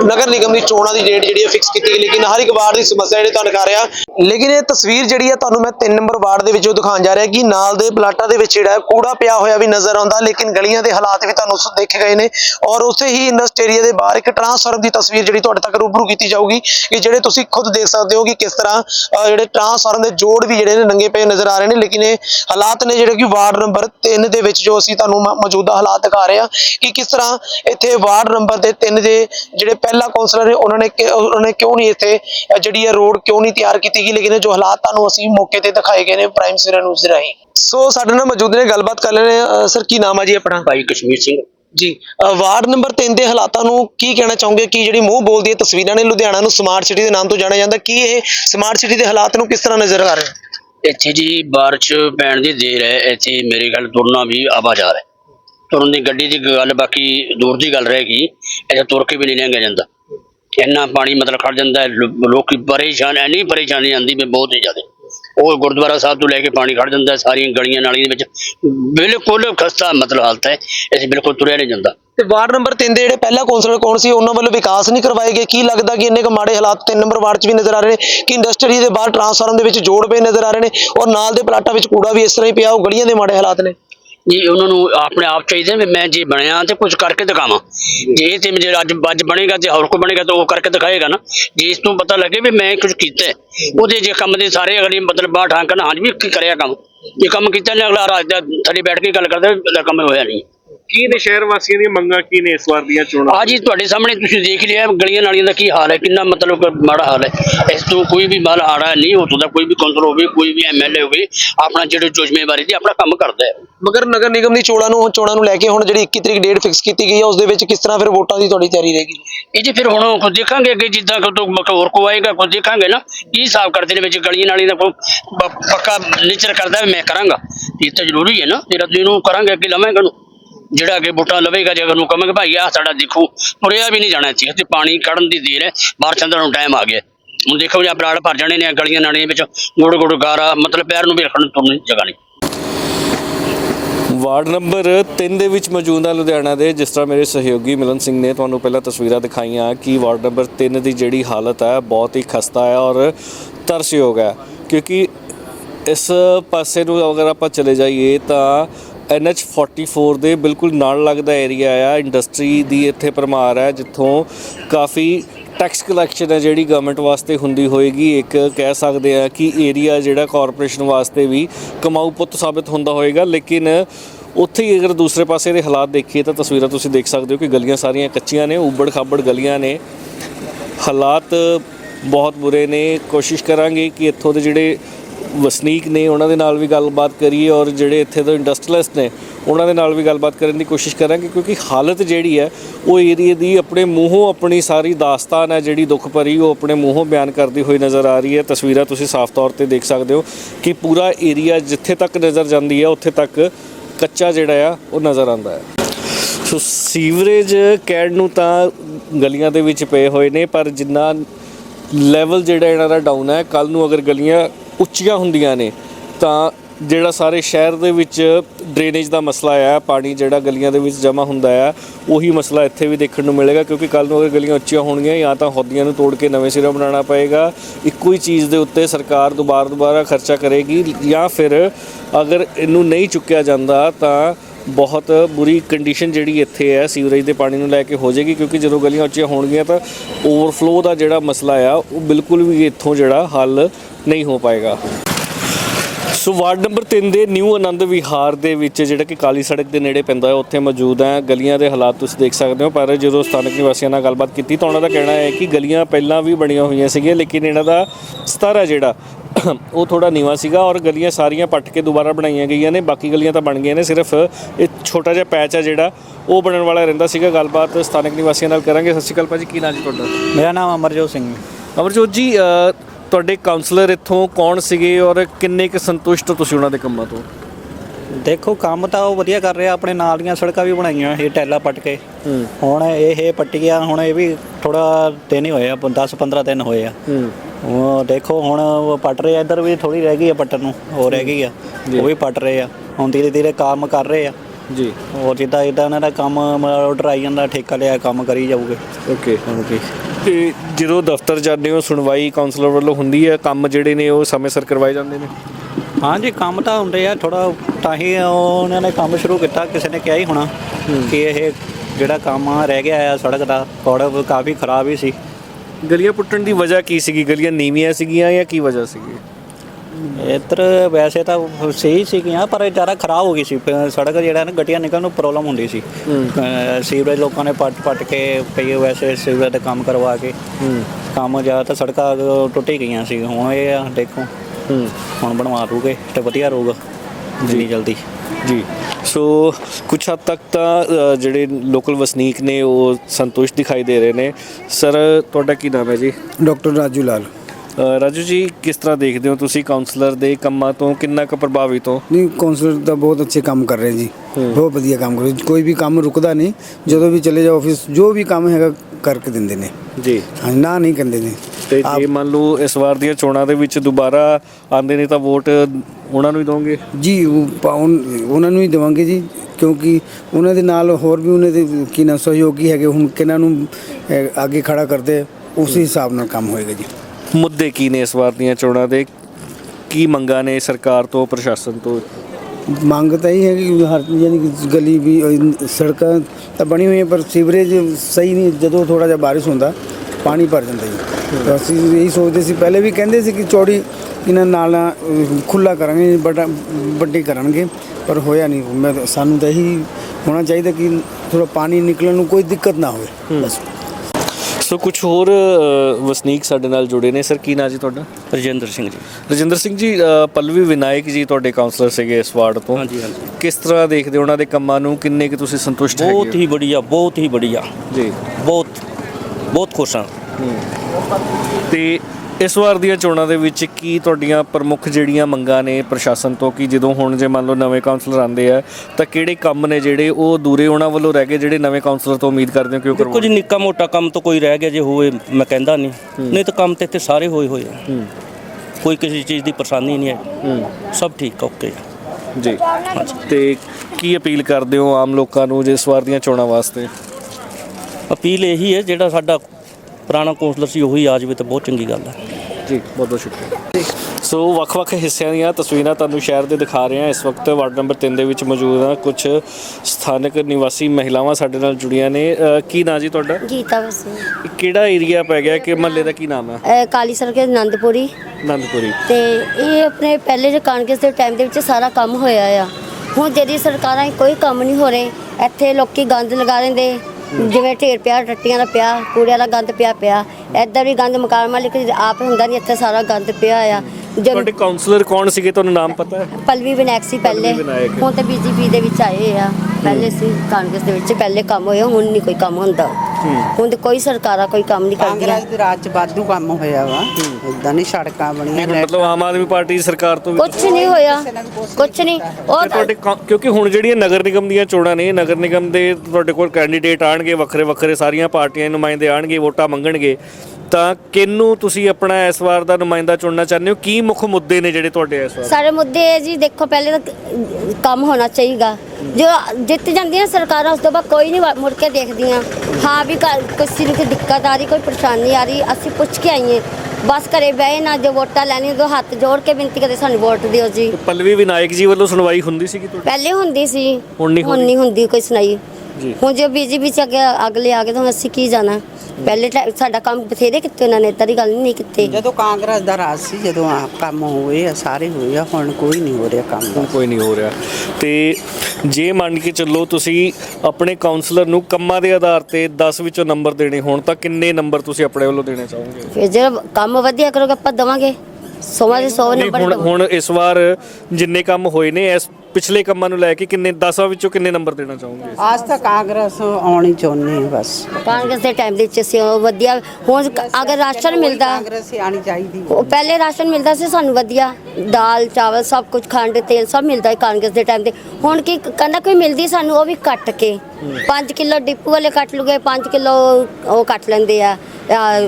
ਨਗਰ ਨਿਗਮ ਦੀ ਚੋਣਾਂ ਦੀ ਡੇਟ ਜਿਹੜੀ ਆ ਫਿਕਸ ਕੀਤੀ ਗਈ, ਲੇਕਿਨ ਹਰ ਇੱਕ ਵਾਰਡ ਦੀ ਸਮੱਸਿਆ ਜਿਹੜੀ ਤੁਹਾਨੂੰ ਦਿਖਾ ਰਿਹਾ। ਲੇਕਿਨ ਇਹ ਤਸਵੀਰ ਜਿਹੜੀ ਆ ਤੁਹਾਨੂੰ ਮੈਂ 3 ਨੰਬਰ ਵਾਰਡ ਦੇ ਵਿੱਚੋਂ ਦਿਖਾਉਣ ਜਾ ਰਿਹਾ ਕਿ ਨਾਲ ਦੇ ਪਲਾਟਾਂ ਦੇ ਵਿੱਚ ਜਿਹੜਾ ਕੂੜਾ ਪਿਆ ਹੋਇਆ ਵੀ ਨਜ਼ਰ ਆਉਂਦਾ, ਲੇਕਿਨ ਗਲੀਆਂ ਦੇ ਹਾਲਾਤ ਵੀ ਤੁਹਾਨੂੰ ਦੇਖੇ ਗਏ ਨੇ। ਔਰ ਉੱਥੇ ਹੀ ਇੰਡਸਟਰੀ ਏਰੀਆ ਦੇ ਬਾਹਰ ਇੱਕ ਟਰਾਂਸਫਾਰਮ ਦੀ ਤਸਵੀਰ ਜਿਹੜੀ ਤੁਹਾਡੇ ਤੱਕ ਰੂਬਰੂ ਕੀਤੀ ਜਾਊਗੀ, ਕਿ ਜਿਹੜੇ ਤੁਸੀਂ ਖੁਦ ਦੇਖ ਸਕਦੇ ਹੋ ਕਿ ਕਿਸ ਤਰ੍ਹਾਂ ਜਿਹੜੇ ਟਰਾਂਸਫਾਰਮ ਦੇ ਜੋੜ ਵੀ ਜਿਹੜੇ ਨੇ ਨੰਗੇ ਪਏ ਨਜ਼ਰ ਆ ਰਹੇ ਨੇ, ਲੇਕਿਨ ਇਹ ਹਾਲਾਤ ਨੇ ਜਿਹੜੇ ਕਿ ਵਾਰਡ ਨੰਬਰ 3 ਦੇ ਵਿੱਚ ਜੋ ਅਸੀਂ ਤੁਹਾਨੂੰ ਮੌਜੂਦਾ ਹਾਲਾਤ ਦਿਖਾ ਰਹੇ ਹਾਂ ਕਿ ਕਿਸ ਤਰ੍ਹਾਂ ਇੱਥੇ ਵਾਰਡ ਨੰਬਰ ਦੇ 3 ਦੇ ਜਿਹੜੇ ਪਹਿਲਾ ਕਾਉਂਸਲਰ ਨੇ, ਉਹਨਾਂ ਨੇ ਉਹਨਾਂ ਨੇ ਕਿਉਂ ਨਹੀਂ ਇੱਥੇ ਜਿਹੜੀ ਇਹ ਰੋਡ ਕਿਉਂ ਨਹੀਂ ਤਿਆਰ ਕੀਤੀ ਗਈ, ਲੇਕਿਨ ਜੋ ਹਾਲਾਤ ਤੁਹਾਨੂੰ ਅਸੀਂ ਮੌਕੇ ਤੇ ਦਿਖਾਏ ਗਏ ਨੇ ਪ੍ਰਾਈਮ ਸਿਰਾ ਨਿਊਜ਼ ਦੇ ਰਾਹੀਂ। ਸੋ ਸਾਡੇ ਨਾਲ ਮੌਜੂਦ ਨੇ, ਗੱਲਬਾਤ ਕਰ ਲੈਣੇ ਸਰ, ਕੀ ਨਾਮ ਆ ਜੀ ਆਪਣਾ? ਭਾਈ ਕਸ਼ਮੀਰ ਸਿੰਘ। ਜੀ ਵਾਰਡ ਨੰਬਰ 3 ਦੇ ਹਾਲਾਤਾਂ ਨੂੰ ਕੀ ਕਹਿਣਾ ਚਾਹੋਗੇ? ਕਿ ਜਿਹੜੀ ਮੂੰਹ ਬੋਲਦੀਆਂ ਤਸਵੀਰਾਂ ਨੇ ਲੁਧਿਆਣਾ ਨੂੰ ਸਮਾਰਟ ਸਿਟੀ ਦੇ ਨਾਮ ਤੋਂ ਜਾਣਿਆ ਜਾਂਦਾ? ਕੀ ਇਹ ਸਮਾਰਟ ਸਿਟੀ ਦੇ ਹਾਲਾਤ ਨੂੰ ਕਿਸ ਤਰ੍ਹਾਂ ਨਜ਼ਰ ਆ ਰਹੇ? ਨੇ ਇੱਥੇ ਜੀ ਬਾਰਿਸ਼ ਪੈਣ ਦੀ ਦੇਰ ਹੈ। ਇੱਥੇ ਮੇਰੇ ਖਿਆਲ ਤੁਰਨਾ ਵੀ ਆਵਾਜ਼ਾਰ ਹੈ ਤੁਰਨ ਦੀ ਗੱਡੀ ਦੀ ਗੱਲ ਬਾਕੀ ਦੂਰ ਦੀ ਗੱਲ ਰਹੇਗੀ। ਇੱਥੇ ਤੁਰ ਕੇ ਵੀ ਨਹੀਂ ਲੰਘਿਆ ਜਾਂਦਾ। ਇੰਨਾ ਪਾਣੀ ਮਤਲਬ ਖੜ ਜਾਂਦਾ ਹੈ। ਲੋ- ਲੋਕੀ ਪਰੇਸ਼ਾਨ ਐਨੀ ਪਰੇਸ਼ਾਨੀ ਆਉਂਦੀ ਵੀ ਬਹੁਤ ਹੀ ਜ਼ਿਆਦਾ। ਉਹ ਗੁਰਦੁਆਰਾ ਸਾਹਿਬ ਤੋਂ ਲੈ ਕੇ ਪਾਣੀ ਖੜ ਜਾਂਦਾ, ਸਾਰੀਆਂ ਗਲੀਆਂ ਨਾਲੀਆਂ ਦੇ ਵਿੱਚ। ਬਿਲਕੁਲ ਖਸਤਾ ਮਤਲਬ ਹਾਲਤ ਹੈ ਅਸੀਂ ਬਿਲਕੁਲ ਤੁਰਿਆ ਨਹੀਂ ਜਾਂਦਾ। ਤੇ ਵਾਰਡ ਨੰਬਰ 3 ਦੇ ਜਿਹੜੇ ਪਹਿਲਾ ਕੌਂਸਲਰ ਕੌਣ ਸੀ, ਉਹਨਾਂ ਵੱਲੋਂ ਵਿਕਾਸ ਨਹੀਂ ਕਰਵਾਏ ਗਏ? ਕੀ ਲੱਗਦਾ ਕਿ ਇੰਨੇ ਕੁ ਮਾੜੇ ਹਾਲਾਤ 3 ਨੰਬਰ ਵਾਰਡ 'ਚ ਵੀ ਨਜ਼ਰ ਆ ਰਹੇ ਨੇ, ਕਿ ਇੰਡਸਟਰੀ ਦੇ ਬਾਹਰ ਟਰਾਂਸਫਾਰਮ ਦੇ ਵਿੱਚ ਜੋੜ ਪਏ ਨਜ਼ਰ ਆ ਰਹੇ ਨੇ, ਔਰ ਨਾਲ ਦੇ ਪਲਾਟਾਂ ਵਿੱਚ ਕੂੜਾ ਵੀ ਇਸ ਤਰ੍ਹਾਂ ਹੀ ਪਿਆ, ਉਹ ਗਲੀਆਂ ਦੇ ਮਾੜੇ ਹਾਲਾਤ ਨੇ? ਜੀ ਉਹਨਾਂ ਨੂੰ ਆਪਣੇ ਆਪ ਚਾਹੀਦੇ ਵੀ ਮੈਂ ਜੇ ਬਣਿਆ ਤੇ ਕੁਝ ਕਰਕੇ ਦਿਖਾਵਾਂ। ਜੇ ਤੇ ਜੇ ਅੱਜ ਅੱਜ ਬਣੇਗਾ ਤੇ ਹੋਰ ਕੋ ਬਣੇਗਾ ਤਾਂ ਉਹ ਕਰਕੇ ਦਿਖਾਏਗਾ ਨਾ। ਜੇ ਇਸ ਤੋਂ ਪਤਾ ਲੱਗੇ ਵੀ ਮੈਂ ਕੁਝ ਕੀਤਾ ਹੈ, ਉਹਦੇ ਜੇ ਕੰਮ ਦੇ ਸਾਰੇ ਅਗਲੀ ਮਤਲਬ ਬਾਹਰ ਠਾਂ ਕਰਨ ਹਾਂਜੀ ਵੀ ਕੀ ਕਰਿਆ ਕੰਮ? ਇਹ ਕੰਮ ਕੀਤਾ ਨੇ ਅਗਲਾ ਰਾਜ ਦਾ ਥੱਲੇ ਬੈਠ ਕੇ ਗੱਲ ਕਰਦਾ ਵੀ ਇਹਦਾ ਕੰਮ ਹੋਇਆ ਨਹੀਂ। ਕੀ ਨੇ ਸ਼ਹਿਰ ਵਾਸੀਆਂ ਦੀਆਂ ਮੰਗਾਂ ਕੀ ਨੇ ਇਸ ਵਾਰ ਦੀਆਂ ਚੋਣਾਂ? ਆ ਜੀ ਤੁਹਾਡੇ ਸਾਹਮਣੇ ਤੁਸੀਂ ਦੇਖ ਲਿਆ ਗਲੀਆਂ ਨਾਲੀਆਂ ਦਾ ਕੀ ਹਾਲ ਹੈ ਕਿੰਨਾ ਮਤਲਬ ਕਿ ਮਾੜਾ ਹਾਲ ਹੈ। ਇਸ ਤੋਂ ਕੋਈ ਵੀ ਮਾਲ ਆੜਾ ਨਹੀਂ ਹੋ ਸਕਦਾ ਕੋਈ ਵੀ ਕੌਂਸਲਰ ਹੋਵੇ ਕੋਈ ਵੀ ਐਮਐਲਏ ਹੋਵੇ ਆਪਣਾ ਜਿਹੜੇ ਜ਼ਿੰਮੇਵਾਰੀ ਦੀ ਆਪਣਾ ਕੰਮ ਕਰਦਾ ਹੈ। ਮਗਰ ਨਗਰ ਨਿਗਮ ਦੀ ਚੋਣਾਂ ਨੂੰ ਚੋਣਾਂ ਨੂੰ ਲੈ ਕੇ ਹੁਣ ਜਿਹੜੀ 21 ਤਰੀਕ ਡੇਟ ਫਿਕਸ ਕੀਤੀ ਗਈ ਹੈ ਉਸ ਦੇ ਵਿੱਚ ਕਿਸ ਤਰ੍ਹਾਂ ਫਿਰ ਵੋਟਾਂ ਦੀ ਤੁਹਾਡੀ ਤਿਆਰੀ ਰਹੇਗੀ? ਇਹ ਜੀ ਫਿਰ ਹੁਣ ਕੁਝ ਦੇਖਾਂਗੇ ਅੱਗੇ ਜਿੱਦਾਂ ਕੋ ਤੋਂ ਮ- ਹੋਰ ਕੋ ਆਏਗਾ ਕੁਝ ਦੇਖਾਂਗੇ ਨਾ ਕੀ ਹਿਸਾਬ ਕਰਦੇ ਨੇ ਵਿੱਚ ਗਲੀਆਂ ਨਾਲੀਆਂ ਦਾ ਕੋਈ ਪੱਕਾ ਨੇਚਰ ਕਰਦਾ ਮੈਂ ਕਰਾਂਗਾ। ਇਹ ਤਾਂ ਜ਼ਰੂਰੀ ਹੈ ਨਾ ਤੇਰਾ ਤੂੰ ਇਹਨੂੰ ਕਰਾਂਗੇ ਅੱਗੇ ਲਵਾਂਗੇ ਨੂੰ ਜਿਹੜਾ ਅੱਗੇ ਬੂਟਾ ਲਵੇਗਾ, ਜੇ ਨੂੰ ਕਹਾਂਗੇ, ਭਾਈ ਆ ਸਾਡਾ ਦੇਖੋ ਤੁਰਿਆ ਵੀ ਨਹੀਂ ਜਾਣਾ ਸੀ ਤੇ ਪਾਣੀ ਕੱਢਣ ਦੀ ਦੇਰ ਹੈ, ਬਾਹਰ ਚੰਦਰ ਨੂੰ ਟਾਈਮ ਆ ਗਿਆ। ਹੁਣ ਦੇਖੋ ਜੀ ਪਲਾਟ ਭਰ ਜਾਣੇ ਨੇ ਗਲੀਆਂ ਨਾਲੀਆਂ ਵਿੱਚ ਗੁੜ ਗੁੜ ਗਾਰਾ, ਮਤਲਬ ਪੈਰ ਨੂੰ ਵੀ ਰੱਖਣ ਨੂੰ ਜਗ੍ਹਾ ਨਹੀਂ। ਵਾਰਡ ਨੰਬਰ 3 ਦੇ ਵਿੱਚ ਮੌਜੂਦ ਹੈ ਲੁਧਿਆਣਾ ਦੇ, ਜਿਸ ਤਰ੍ਹਾਂ ਮੇਰੇ ਸਹਿਯੋਗੀ ਮਿਲਨ ਸਿੰਘ ਨੇ ਤੁਹਾਨੂੰ ਪਹਿਲਾਂ ਤਸਵੀਰਾਂ ਦਿਖਾਈਆਂ ਕਿ ਵਾਰਡ ਨੰਬਰ 3 ਦੀ ਜਿਹੜੀ ਹਾਲਤ ਹੈ, ਬਹੁਤ ਹੀ ਖਸਤਾ ਹੈ ਔਰ ਤਰਸਯੋਗ ਹੈ। ਕਿਉਂਕਿ ਇਸ ਪਾਸੇ ਨੂੰ ਅਗਰ ਆਪਾਂ ਚਲੇ ਜਾਈਏ ਤਾਂ NH44 ਦੇ ਬਿਲਕੁਲ ਨਾਲ ਲੱਗਦਾ ਏਰੀਆ ਆ। ਇੰਡਸਟਰੀ ਦੀ ਇੱਥੇ ਪਰਮਾਰ ਹੈ, ਜਿੱਥੋਂ ਕਾਫੀ ਟੈਕਸ ਕਲੈਕਸ਼ਨ ਹੈ ਜਿਹੜੀ ਗਵਰਨਮੈਂਟ ਵਾਸਤੇ ਹੁੰਦੀ ਹੋਏਗੀ। ਇੱਕ ਕਹਿ ਸਕਦੇ ਆ ਕਿ ਏਰੀਆ ਜਿਹੜਾ ਕਾਰਪੋਰੇਸ਼ਨ ਵਾਸਤੇ ਵੀ ਕਮਾਊ ਪੁੱਤ ਸਾਬਿਤ ਹੁੰਦਾ ਹੋਏਗਾ। ਲੇਕਿਨ ਉੱਥੇ ਹੀ ਅਗਰ ਦੂਸਰੇ ਪਾਸੇ ਦੇ ਹਾਲਾਤ ਦੇਖੀਏ ਤਾਂ ਤਸਵੀਰਾਂ ਤੁਸੀਂ ਦੇਖ ਸਕਦੇ ਹੋ ਕਿ ਗਲੀਆਂ ਸਾਰੀਆਂ ਕੱਚੀਆਂ ਨੇ, ਉਬੜ ਖਾਬੜ ਗਲੀਆਂ ਨੇ। ਹਾਲਾਤ ਬਹੁਤ ਬੁਰੇ ਨੇ। ਕੋਸ਼ਿਸ਼ ਕਰਾਂਗੇ ਕਿ ਇੱਥੋਂ ਦੇ ਜਿਹੜੇ ਵਸਨੀਕ ਨੇ, ਉਹਨਾਂ ਦੇ ਨਾਲ ਵੀ ਗੱਲਬਾਤ ਕਰੀਏ ਔਰ ਜਿਹੜੇ ਇੱਥੇ ਦੇ ਇੰਡਸਟਰੀਅਲਿਸਟ ਨੇ, ਉਹਨਾਂ ਦੇ ਨਾਲ ਵੀ ਗੱਲਬਾਤ ਕਰਨ ਦੀ ਕੋਸ਼ਿਸ਼ ਕਰਾਂਗੇ ਕਿਉਂਕਿ ਹਾਲਤ ਜਿਹੜੀ ਹੈ, ਉਹ ਏਰੀਏ ਦੀ ਆਪਣੇ ਮੂੰਹੋਂ ਆਪਣੀ ਸਾਰੀ ਦਾਸਤਾਨ ਹੈ ਜਿਹੜੀ ਦੁੱਖ ਭਰੀ, ਉਹ ਆਪਣੇ ਮੂੰਹੋਂ ਬਿਆਨ ਕਰਦੀ ਹੋਈ ਨਜ਼ਰ ਆ ਰਹੀ ਹੈ। ਤਸਵੀਰਾਂ ਤੁਸੀਂ ਸਾਫ਼ ਤੌਰ ਤੇ ਦੇਖ ਸਕਦੇ ਹੋ ਕਿ ਪੂਰਾ ਏਰੀਆ ਜਿੱਥੇ ਤੱਕ ਨਜ਼ਰ ਜਾਂਦੀ ਹੈ, ਉੱਥੇ ਤੱਕ ਕੱਚਾ ਜਿਹੜਾ ਆ, ਉਹ ਨਜ਼ਰ ਆਉਂਦਾ ਹੈ। ਸੋ ਸੀਵਰੇਜ ਕੈਡ ਨੂੰ ਤਾਂ ਗਲੀਆਂ ਦੇ ਵਿੱਚ ਪਏ ਹੋਏ ਨੇ, ਪਰ ਜਿੰਨਾ ਲੈਵਲ ਜਿਹੜਾ ਇਹਨਾਂ ਦਾ ਡਾਊਨ ਹੈ ਕੱਲ ਨੂੰ ਅਗਰ ਗਲੀਆਂ ਉੱਚੀਆਂ ਹੁੰਦੀਆਂ ਨੇ, ਤਾਂ ਜਿਹੜਾ ਸਾਰੇ ਸ਼ਹਿਰ ਦੇ ਵਿੱਚ ਡਰੇਨੇਜ ਦਾ ਮਸਲਾ ਆ ਪਾਣੀ ਜਿਹੜਾ ਗਲੀਆਂ ਦੇ ਵਿੱਚ ਜਮ੍ਹਾਂ ਹੁੰਦਾ ਆ, ਉਹੀ ਮਸਲਾ ਇੱਥੇ ਵੀ ਦੇਖਣ ਨੂੰ ਮਿਲੇਗਾ, ਕਿਉਂਕਿ ਕੱਲ ਨੂੰ ਅਗਰ ਗਲੀਆਂ ਉੱਚੀਆਂ ਹੋਣਗੀਆਂ, ਜਾਂ ਤਾਂ ਹੌਦੀਆਂ ਨੂੰ ਤੋੜ ਕੇ ਨਵੇਂ ਸਿਰੇ ਬਣਾਉਣਾ ਪਏਗਾ, ਇੱਕੋ ਹੀ ਚੀਜ਼ ਦੇ ਉੱਤੇ ਸਰਕਾਰ ਦੁਬਾਰਾ ਦੁਬਾਰਾ ਖਰਚਾ ਕਰੇਗੀ, ਜਾਂ ਫਿਰ ਅਗਰ ਇਹਨੂੰ ਨਹੀਂ ਚੁੱਕਿਆ ਜਾਂਦਾ, ਤਾਂ ਬਹੁਤ ਬੁਰੀ ਕੰਡੀਸ਼ਨ ਜਿਹੜੀ ਇੱਥੇ ਹੈ ਸੀਵਰੇਜ ਦੇ ਪਾਣੀ ਨੂੰ ਲੈ ਕੇ ਹੋ ਜਾਏਗੀ, ਕਿਉਂਕਿ ਜਦੋਂ ਗਲੀਆਂ ਉੱਚੀਆਂ ਹੋਣਗੀਆਂ, ਤਾਂ ਓਵਰਫਲੋ ਦਾ ਜਿਹੜਾ ਮਸਲਾ ਆ, ਉਹ ਬਿਲਕੁਲ ਵੀ ਇੱਥੋਂ ਜਿਹੜਾ ਹੱਲ ਨਹੀਂ ਹੋ ਪਾਏਗਾ। ਸੋ ਵਾਰਡ ਨੰਬਰ 3 ਦੇ ਨਿਊ ਆਨੰਦ ਵਿਹਾਰ ਦੇ ਵਿੱਚ ਜਿਹੜਾ ਕਿ ਕਾਲੀ ਸੜਕ ਦੇ ਨੇੜੇ ਪੈਂਦਾ ਹੈ ਉੱਥੇ ਮੌਜੂਦ ਹੈ। ਗਲੀਆਂ ਦੇ ਹਾਲਾਤ ਤੁਸੀਂ ਦੇਖ ਸਕਦੇ ਹੋ ਪਰ ਜਦੋਂ ਸਥਾਨਕ ਨਿਵਾਸੀਆਂ ਨਾਲ ਗੱਲਬਾਤ ਕੀਤੀ ਤਾਂ ਉਹਨਾਂ ਦਾ ਕਹਿਣਾ ਹੈ ਕਿ ਗਲੀਆਂ ਪਹਿਲਾਂ ਵੀ ਬਣੀਆਂ ਹੋਈਆਂ ਸੀਗੀਆਂ ਲੇਕਿਨ ਇਹਨਾਂ ਦਾ ਸਤਰ ਹੈ ਜਿਹੜਾ ਉਹ ਥੋੜਾ ਨੀਵਾ ਸੀਗਾ ਔਰ ਗਲੀਆਂ ਸਾਰੀਆਂ ਪੱਟ ਕੇ ਦੁਬਾਰਾ ਬਣਾਈਆਂ ਗਈਆਂ ਨੇ ਬਾਕੀ ਗਲੀਆਂ ਤਾਂ ਬਣ ਗਈਆਂ ਨੇ ਸਿਰਫ ਇਹ ਛੋਟਾ ਜਿਹਾ ਪੈਚ ਹੈ ਜਿਹੜਾ ਉਹ ਬਣਨ ਵਾਲਾ ਰਹਿੰਦਾ ਸੀਗਾ। ਗੱਲਬਾਤ ਸਥਾਨਕ ਨਿਵਾਸੀਆਂ ਨਾਲ ਕਰਾਂਗੇ। ਸਤਿ ਸ਼੍ਰੀ ਅਕਾਲ ਭਾਜੀ ਕੀ ਨਾਮ ਜੀ ਤੁਹਾਡਾ? ਮੇਰਾ ਨਾਮ ਅਮਰਜੋਤ ਸਿੰਘ ਅਮਰਜੋਤ ਜੀ ਤੁਹਾਡੇ ਕਾਉਂਸਲਰ ਇੱਥੋਂ ਕੌਣ ਸੀਗੇ ਔਰ ਕਿੰਨੇ ਕੁ ਸੰਤੁਸ਼ਟ ਹੋ ਤੁਸੀਂ ਉਹਨਾਂ ਦੇ ਕੰਮਾਂ ਤੋਂ? ਦੇਖੋ ਕੰਮ ਤਾਂ ਉਹ ਵਧੀਆ ਕਰ ਰਿਹਾ ਆਪਣੇ ਨਾਲ ਦੀਆਂ ਸੜਕਾਂ ਵੀ ਬਣਾਈਆਂ ਇਹ ਟੈਲਾ ਪੱਟ ਕੇ। ਹੁਣ ਇਹ ਇਹ ਪੱਟੀਆਂ ਹੁਣ ਇਹ ਵੀ ਥੋੜਾ ਦਿਨ ਹੀ ਹੋਏ ਆ 10 15 ਦਿਨ ਹੋਏ ਆ। ਉਹ ਦੇਖੋ ਹੁਣ ਉਹ ਪੱਟ ਰਹੇ ਆ ਇੱਧਰ ਵੀ ਥੋੜੀ ਰਹਿ ਗਈ ਆ ਪੱਟਣ ਨੂੰ ਉਹ ਰਹਿ ਗਈ ਆ ਉਹ ਵੀ ਪੱਟ ਰਹੇ ਆ। ਹੁਣ ਧੀਰੇ ਧੀਰੇ ਕੰਮ ਕਰ ਰਹੇ ਆ। ਜੀ। ਉਹ ਜਿੱਦਾਂ ਇਦਾਂ ਉਹਨਾਂ ਦਾ ਕੰਮ ਆਰਡਰ ਆਈ ਜਾਂਦਾ ਠੇਕਾ ਲਿਆ ਕੰਮ ਕਰੀ ਜਾਊਗੇ। ਓਕੇ ਹੁਣ ਕੀ ਤੇ ਜਦੋਂ ਦਫ਼ਤਰ ਜਾਂਦੇ ਹੋ ਸੁਣਵਾਈ ਕਾਉਂਸਲਰ ਵੱਲੋਂ ਹੁੰਦੀ ਹੈ? ਕੰਮ ਜਿਹੜੇ ਨੇ ਉਹ ਸਮੇਂ ਸਿਰ ਕਰਵਾਏ ਜਾਂਦੇ ਨੇ? ਹਾਂਜੀ ਕੰਮ ਤਾਂ ਹੁੰਦੇ ਆ ਥੋੜਾ ਤਾਂ ਹੀ ਉਹ ਉਹਨਾਂ ਨੇ ਕੰਮ ਸ਼ੁਰੂ ਕੀਤਾ ਕਿਸੇ ਨੇ ਕਿਹਾ ਹੀ ਹੋਣਾ ਕਿ ਇਹ ਜਿਹੜਾ ਕੰਮ ਆ ਰਹਿ ਗਿਆ ਆ ਸੜਕ ਦਾ ਸੜਕ ਕਾਫੀ ਖਰਾਬ ਹੀ ਸੀ। ਗਲੀਆਂ ਪੁੱਟਣ ਦੀ ਵਜ੍ਹਾ ਕੀ ਸੀਗੀ? ਗਲੀਆਂ ਨੀਵੀਆਂ ਸੀਗੀਆਂ ਜਾਂ ਕੀ ਵਜ੍ਹਾ ਸੀਗੀ? ਇੱਧਰ ਵੈਸੇ ਤਾਂ ਸਹੀ ਸੀਗੀਆਂ ਪਰ ਇਹ ਜ਼ਿਆਦਾ ਖਰਾਬ ਹੋ ਗਈ ਸੀ। ਪ- ਸੜਕ ਜਿਹੜਾ ਨਾ ਗੱਡੀਆਂ ਨਿਕਲਣ ਨੂੰ ਪ੍ਰੋਬਲਮ ਹੁੰਦੀ ਸੀ। ਅਹ ਸੀਵਰੇਜ ਲੋਕਾਂ ਨੇ ਪੱਟ ਪੱਟ ਕੇ ਪਈ ਵੈਸੇ ਸੀਵਰੇਜ ਦਾ ਕੰਮ ਕਰਵਾ ਕੇ। ਕੰਮ ਜ਼ਿਆਦਾ ਸੜਕਾਂ ਟੁੱਟ ਹੀ ਗਈਆਂ ਸੀ। ਹੁਣ ਇਹ ਆ ਦੇਖੋ। ਹੁਣ ਬਣਵਾ ਦੂਗੇ ਤੇ ਵਧੀਆ ਰਹੂਗਾ। ਜਿੰਨੀ ਜਲਦੀ। ਜੀ। ਸੋ ਕੁਛ ਹੱਦ ਤੱਕ ਤਾਂ ਅ, ਜਿਹੜੇ ਲੋਕਲ ਵਸਨੀਕ ਨੇ ਉਹ ਸੰਤੁਸ਼ਟ ਦਿਖਾਈ ਦੇ ਰਹੇ ਨੇ। ਸਰ ਤੁਹਾਡਾ ਕੀ ਨਾਮ ਹੈ ਜੀ? ਡਾਕਟਰ ਰਾਜੂ ਲਾਲ। ਰਾਜੂ ਜੀ ਕਿਸ ਤਰ੍ਹਾਂ ਦੇਖਦੇ ਹੋ ਤੁਸੀਂ ਕਾਉਂਸਲਰ ਦੇ ਕੰਮਾਂ ਤੋਂ? ਕਿੰਨਾ ਕੁ ਪ੍ਰਭਾਵਿਤ ਹੋ? ਨਹੀਂ ਕਾਉਂਸਲਰ ਤਾਂ ਬਹੁਤ ਅੱਛੇ ਕੰਮ ਕਰ ਰਹੇ ਜੀ। ਬਹੁਤ ਵਧੀਆ ਕੰਮ ਕਰ ਰਹੇ। ਕੋਈ ਵੀ ਕੰਮ ਰੁਕਦਾ ਨਹੀਂ। ਜਦੋਂ ਵੀ ਚਲੇ ਜਾਓ ਆਫਿਸ ਜੋ ਵੀ ਕੰਮ ਹੈਗਾ ਕਰਕੇ ਦਿੰਦੇ ਨੇ। ਜੀ। ਹਾਂ ਨਾ ਨਹੀਂ ਕਹਿੰਦੇ ਨੇ। ਤੇ ਜੇ ਮੰਨ ਲਓ ਇਸ ਵਾਰ ਦੀਆਂ ਚੋਣਾਂ ਦੇ ਵਿੱਚ ਦੁਬਾਰਾ ਆਉਂਦੇ ਨੇ ਤਾਂ ਵੋਟ ਉਹਨਾਂ ਨੂੰ ਹੀ ਦੋਗੇ ਜੀ ਉਹਨਾਂ ਨੂੰ ਹੀ ਦੇਵਾਂਗੇ ਜੀ ਕਿਉਂਕਿ ਉਹਨਾਂ ਦੇ ਨਾਲ ਹੋਰ ਵੀ ਉਹਨਾਂ ਦੇ ਕੀ ਨਾ ਸਹਿਯੋਗੀ ਹੈਗੇ ਹੁਣ ਕਿਹਨਾਂ ਨੂੰ ਅੱਗੇ ਖੜਾ ਕਰਦੇ ਉਸੇ ਹਿਸਾਬ ਨਾਲ ਕੰਮ ਹੋਏਗਾ ਜੀ। ਮੁੱਦੇ ਕੀ ਨੇ ਇਸ ਵਾਰ ਦੀਆਂ ਚੋਣਾਂ ਦੇ? ਕੀ ਮੰਗਾਂ ਨੇ ਸਰਕਾਰ ਤੋਂ ਪ੍ਰਸ਼ਾਸਨ ਤੋਂ? ਮੰਗ ਤਾਂ ਇਹ ਹੈ ਕਿ ਹਰ ਯਾਨੀ ਕਿ ਗਲੀ ਵੀ ਸੜਕਾਂ ਤਾਂ ਬਣੀ ਹੋਈ ਹੈ ਪਰ ਸੀਵਰੇਜ ਸਹੀ ਨਹੀਂ ਜਦੋਂ ਥੋੜਾ ਜਿਹਾ ਬਾਰਿਸ਼ ਹੁੰਦਾ ਪਾਣੀ ਭਰ ਜਾਂਦਾ ਜੀ। ਤਾਂ ਅਸੀਂ ਇਹੀ ਸੋਚਦੇ ਸੀ ਪਹਿਲੇ ਵੀ ਕਹਿੰਦੇ ਸੀ ਕਿ ਚੌੜੀ ਇਹਨਾਂ ਨਾਲਾਂ ਖੁੱਲਾ ਕਰਾਂਗੇ ਬੜਾ ਵੱਡੀ ਕਰਨਗੇ ਪਰ ਹੋਇਆ ਨਹੀਂ। ਮੈਂ ਸਾਨੂੰ ਤਾਂ ਇਹੀ ਹੋਣਾ ਚਾਹੀਦਾ ਕਿ ਥੋੜਾ ਪਾਣੀ ਨਿਕਲਣ ਨੂੰ ਕੋਈ ਦਿੱਕਤ ਨਾ ਹੋਵੇ ਬਸ। ਸੋ ਕੁਝ ਹੋਰ ਅ, ਵਸਨੀਕ ਸਾਡੇ ਨਾਲ ਜੁੜੇ ਨੇ। ਸਰ ਕੀ ਨਾਂ ਜੀ ਤੁਹਾਡਾ? ਰਜਿੰਦਰ ਸਿੰਘ ਜੀ। ਰਜਿੰਦਰ ਸਿੰਘ ਜੀ ਅ, ਪੱਲਵੀ ਵਿਨਾਇਕ ਜੀ ਤੁਹਾਡੇ ਕਾਉਂਸਲਰ ਸੀਗੇ ਇਸ ਵਾਰਡ ਤੋਂ। ਹਾਂਜੀ ਹਾਂਜੀ। ਕਿਸ ਤਰ੍ਹਾਂ ਦੇਖਦੇ ਹੋ ਉਹਨਾਂ ਦੇ ਕੰਮਾਂ ਨੂੰ? ਕਿੰਨੇ ਕਿ ਤੁਸੀਂ ਸੰਤੁਸ਼ਟ ਹੈਗੇ ਬਹੁਤ ਹੀ? ਬੜੀਆ ਬਹੁਤ ਹੀ ਬੜੀਆ ਹੋ? ਜੀ। ਬਹੁਤ ਬਹੁਤ ਖੁਸ਼ ਹਾਂ। ਤੇ ਇਸ ਵਾਰ ਦੀਆਂ ਚੋਣਾਂ ਦੇ ਵਿੱਚ ਕੀ ਤੁਹਾਡੀਆਂ ਪ੍ਰਮੁੱਖ ਜਿਹੜੀਆਂ ਮੰਗਾਂ ਨੇ ਪ੍ਰਸ਼ਾਸਨ ਤੋਂ? ਕਿ ਜਦੋਂ ਹੁਣ ਜੇ ਮੰਨ ਲਓ ਨਵੇਂ ਕਾਉਂਸਲਰ ਆਉਂਦੇ ਆ ਤਾਂ ਕਿਹੜੇ ਕੰਮ ਨੇ ਜਿਹੜੇ ਉਹ ਦੂਰੇ ਉਹਨਾਂ ਵੱਲੋਂ ਰਹਿ ਗਏ ਜਿਹੜੇ ਨਵੇਂ ਕਾਉਂਸਲਰ ਤੋਂ ਉਮੀਦ ਕਰਦੇ ਹੋ ਕਿ ਉਹ ਜੀ ਕਰਵਾਉਣ? ਨਿੱਕਾ ਮੋਟਾ ਕੰਮ ਤਾਂ ਕੋਈ ਰਹਿ ਗਿਆ ਜੇ ਹੋਏ ਮੈਂ ਕਹਿੰਦਾ ਨਹੀਂ। ਨਹੀਂ ਤਾਂ ਕੰਮ ਤੇ ਇੱਥੇ ਸਾਰੇ ਹੋਏ ਹੋਏ ਆ। ਕੋਈ ਕਿਸੇ ਚੀਜ਼ ਦੀ ਪਰੇਸ਼ਾਨੀ ਨਹੀਂ ਹੈ। ਸਭ ਠੀਕ ਓਕੇ। ਜੀ। ਤੇ ਕੀ ਅਪੀਲ ਕਰਦੇ ਹੋ ਆਮ ਲੋਕਾਂ ਨੂੰ ਜਿਸ ਵਾਰ ਦੀਆਂ ਚੋਣਾਂ ਵਾਸਤੇ? ਅਪੀਲ ਇਹੀ ਹੈ ਜਿਹੜਾ ਸਾਡਾ ਪੁਰਾਣਾ ਕੌਂਸਲਰ ਸੀ ਉਹੀ ਆ ਜਾਵੇ ਤਾਂ ਬਹੁਤ ਚੰਗੀ ਗੱਲ ਹੈ। ਜੀ ਬਹੁਤ ਬਹੁਤ ਸ਼ੁਕਰੀਆ। ਸੋ ਵੱਖ-ਵੱਖ ਹਿੱਸਿਆਂ ਦੀਆਂ ਤਸਵੀਰਾਂ ਤੁਹਾਨੂੰ ਸ਼ਹਿਰ ਦੇ ਦਿਖਾ ਰਹੇ ਹਾਂ। ਇਸ ਵਕਤ ਵਾਰਡ ਨੰਬਰ 3 ਦੇ ਵਿੱਚ ਮੌਜੂਦ ਹਾਂ। ਕੁਝ ਸਥਾਨਕ ਨਿਵਾਸੀ ਮਹਿਲਾਵਾਂ ਸਾਡੇ ਨਾਲ ਜੁੜੀਆਂ ਨੇ। ਕੀ ਨਾਂ ਜੀ ਤੁਹਾਡਾ? ਗੀਤਾ ਇਹ ਕਿਹੜਾ ਏਰੀਆ ਪੈ ਗਿਆ ਕਿ ਮਹੱਲੇ ਦਾ ਕੀ ਨਾਮ ਹੈ? ਕਾਲੀ ਸੜਕ ਆਨੰਦਪੁਰੀ ਆਨੰਦਪੁਰੀ ਤੇ ਇਹ ਆਪਣੇ ਪਹਿਲੇ ਜੇ ਕਾਂਗਰਸ ਦੇ ਟਾਈਮ ਦੇ ਵਿੱਚ ਸਾਰਾ ਕੰਮ ਹੋਇਆ ਆ। ਹੁਣ ਜਿਹੜੀ ਸਰਕਾਰਾਂ 'ਚ ਕੋਈ ਕੰਮ ਨਹੀਂ ਹੋ ਰਹੇ ਇੱਥੇ ਲੋਕੀ ਗੰਦ ਲਗਾ ਦਿੰਦੇ ਜਿਵੇਂ ਢੇਰ ਪਿਆ, ਟੱਟੀਆਂ ਦਾ ਪਿਆ, ਕੂੜਿਆਂ ਦਾ ਗੰਦ ਪਿਆ ਪਿਆ। ਇੱਧਰ ਵੀ ਗੰਦ ਮਕਾਨ ਮਾਲਿਕ ਆਪ ਹੁੰਦਾ ਨਹੀਂ ਇੱਥੇ ਸਾਰਾ ਗੰਦ ਪਿਆ ਆ। ਤੁਹਾਡੇ ਕਾਉਂਸਲਰ ਕੌਣ ਸੀਗੇ? ਤੁਹਾਨੂੰ ਨਾਮ ਪਤਾ ਹੈ? ਪਲਵੀ ਵਿਨਾਇਕ ਸੀ ਪਹਿਲੇ। ਵਿਨਾਇਕ। ਹੁਣ ਤਾਂ ਬੀਜੇਪੀ ਦੇ ਵਿੱਚ ਆਏ ਆ। ਪਹਿਲੇ ਸੀ ਕਾਂਗਰਸ ਦੇ ਵਿੱਚ ਪਹਿਲੇ ਕੰਮ ਹੋਇਆ ਹੁਣ ਨਹੀਂ ਕੋਈ ਕੰਮ ਹੁੰਦਾ। ਹੁਣ ਤੇ ਕੋਈ ਸਰਕਾਰਾਂ ਕੋਈ ਕੰਮ ਨਹੀਂ ਕਰਦੀਆਂ। ਕਾਂਗਰਸ ਦੇ ਰਾਜ ਚ ਵਾਧੂ ਕੰਮ ਹੋਇਆ ਵਾ। ਇਦਾਂ ਨਹੀਂ ਸੜਕਾਂ ਬਣੀਆਂ ਮਤਲਬ ਆਮ ਆਦਮੀ ਪਾਰਟੀ ਦੀ ਸਰਕਾਰ ਤੋਂ ਵੀ ਕੁਝ ਨਹੀਂ ਹੋਇਆ। ਕੁਝ ਨਹੀਂ। ਉਹ ਤੇ ਤੁਹਾਡੇ ਕੌ- ਕਿਉਂਕਿ ਹੁਣ ਜਿਹੜੀਆਂ ਨਗਰ ਨਿਗਮ ਦੀਆਂ ਚੋਣਾਂ ਨੇ ਨਗਰ ਨਿਗਮ ਦੇ ਤੁਹਾਡੇ ਕੋਲ ਕੈਂਡੀਡੇਟ ਆਣਗੇ ਵੱਖਰੇ ਵੱਖਰੇ ਸਾਰੀਆਂ ਪਾਰਟੀਆਂ ਦੇ ਨੁਮਾਇੰਦੇ ਆਣਗੇ ਵੋਟਾਂ ਮੰਗਣਗੇ। ਤਾਂ ਕਿਹਨੂੰ ਤੁਸੀਂ ਆਪਣਾ ਇਸ ਵਾਰ ਦਾ ਨੁਮਾਇੰਦਾ ਚੁਣਨਾ ਚਾਹੁੰਦੇ ਹੋ? ਕੀ ਮੁੱਖ ਮੁੱਦੇ ਨੇ ਜਿਹੜੇ ਤੁਹਾਡੇ ਇਸ ਵਾਰ? ਸਾਰੇ ਮੁੱਦੇ ਇਹ ਜੀ ਦੇਖੋ ਪਹਿਲੇ ਤਾਂ ਕੰਮ ਹੋਣਾ ਚਾਹੀਦਾ। ਜੋ ਜਿੱਤ ਜਾਂਦੀਆਂ ਸਰਕਾਰਾਂ ਉਸ ਤੋਂ ਬਾਅਦ ਕੋਈ ਨਹੀਂ ਵਾ- ਮੁੜ ਕੇ ਦੇਖਦੀਆਂ। ਹਾਂ ਵੀ ਘਰ ਕਿਸੇ ਨੂੰ ਕੋਈ ਦਿੱਕਤ ਆ ਰਹੀ ਕੋਈ ਪਰੇਸ਼ਾਨੀ ਆ ਰਹੀ ਅਸੀਂ ਪੁੱਛ ਕੇ ਆਈਏ। ਬਸ ਘਰੇ ਬਹਿ ਨਾ ਜੋ ਵੋਟਾਂ ਲੈਣੀਆਂ ਦੋ ਹੱਥ ਜੋੜ ਕੇ ਬੇਨਤੀ ਕਰਦੇ ਸਾਨੂੰ ਵੋਟ ਦਿਓ ਜੀ। ਪਲਵੀ ਵਿਨਾਇਕ ਜੀ ਵੱਲੋਂ ਸੁਣਵਾਈ ਹੁੰਦੀ ਸੀਗੀ ਤੁਹਾਡੀ? ਪਹਿਲੇ ਹੁੰਦੀ ਸੀ। ਹੁਣ ਨਹੀਂ ਹੋ ਹੁਣ ਰਹੀ? ਨਹੀਂ ਹੁੰਦੀ ਕੋਈ ਸੁਣਾਈ। ਜੀ। ਹੁਣ ਜੇ ਬੀਜੇਪੀ ਚ ਅੱਗੇ ਅਗਲੇ ਆ ਗਏ ਤਾਂ ਅਸੀਂ ਕੀ ਜਾਣਾ? ਪਹਿਲੇ ਸਾਡਾ ਕੰਮ ਬਥੇਰੇ ਕੀਤੇ ਉਹਨਾਂ ਨੇ ਏਦਾਂ ਦੀ ਗੱਲ ਨਹੀਂ ਕੀਤੀ। ਜਦੋਂ ਕਾਂਗਰਸ ਦਾ ਰਾਜ ਸੀ ਜਦੋਂ ਆ ਕੰਮ ਹੋਏ ਆ ਸਾਰੇ ਹੋਏ ਆ ਹੁਣ ਕੋਈ ਨਹੀਂ ਹੋ ਰਿਹਾ ਕੰਮ। ਹੁਣ ਕੋਈ ਨਹੀਂ ਹੋ ਰਿਹਾ। ਤੇ ਜੇ ਮੰਨ ਕੇ ਚੱਲੋ ਤੁਸੀਂ ਆਪਣੇ ਕਾਉਂਸਲਰ ਨੂੰ ਕੰਮਾਂ ਦੇ ਆਧਾਰ ਤੇ 10 ਵਿੱਚੋਂ ਨੰਬਰ ਦੇਣੇ ਹੋਣ ਤਾਂ ਕਿੰਨੇ ਨੰਬਰ ਤੁਸੀਂ ਆਪਣੇ ਵੱਲੋਂ ਦੇਣੇ ਚਾਹੋਗੇ? ਫਿਰ ਜੇ ਕੰਮ ਵਧੀਆ ਕਰੋਗੇ ਆਪਾਂ ਦਵਾਂਗੇ। ਸੋਮਾ ਦੇ 100 ਨਹੀਂ, ਨੰਬਰ ਹੁਣ। ਹੁਣ ਇਸ ਵਾਰ ਜਿੰਨੇ ਕੰਮ ਹੋਏ ਨੇ ਇਸ ਪਿਛਲੇ ਕੰਮਾਂ ਨੂੰ ਲੈ ਕੇ ਕਿੰਨੇ 10 ਵਿੱਚੋਂ ਕਿੰਨੇ ਨੰਬਰ ਦੇਣਾ ਚਾਹੋਗੇ? ਆਜ ਤਾਂ ਕਾਂਗਰਸ ਆਉਣੀ ਚਾਹੁੰਦੇ ਆ ਬਸ। ਕਾਂਗਰਸ ਦੇ ਟਾਈਮ ਦੇ ਵਿੱਚ ਅਸੀਂ ਉਹ ਵਧੀਆ ਹੁਣ ਅਗਰ ਰਾਸ਼ਨ ਮਿਲਦਾ ਕਾਂਗਰਸ ਹੀ ਆਣੀ ਚਾਹੀਦੀ ਉਹ ਪਹਿਲੇ ਰਾਸ਼ਨ ਮਿਲਦਾ ਸੀ ਸਾਨੂੰ ਵਧੀਆ। ਦਾਲ ਚਾਵਲ ਸਭ ਕੁਝ ਖੰਡ ਤੇਲ ਸਭ ਮਿਲਦਾ ਹੈ ਕਾਂਗਰਸ ਦੇ ਟਾਈਮ ਤੇ। ਹੁਣ ਕੀ ਕਹਿੰਦਾ ਕੋਈ ਮਿਲਦੀ ਸਾਨੂੰ ਉਹ ਵੀ ਕੱਟ ਕੇ। 5 ਕਿਲੋ ਡਿਪੂ ਵਾਲੇ ਕੱਟ ਲੂਗੇ 5 ਕਿਲੋ ਉਹ ਕੱਟ ਲੈਂਦੇ ਆ। ਆ,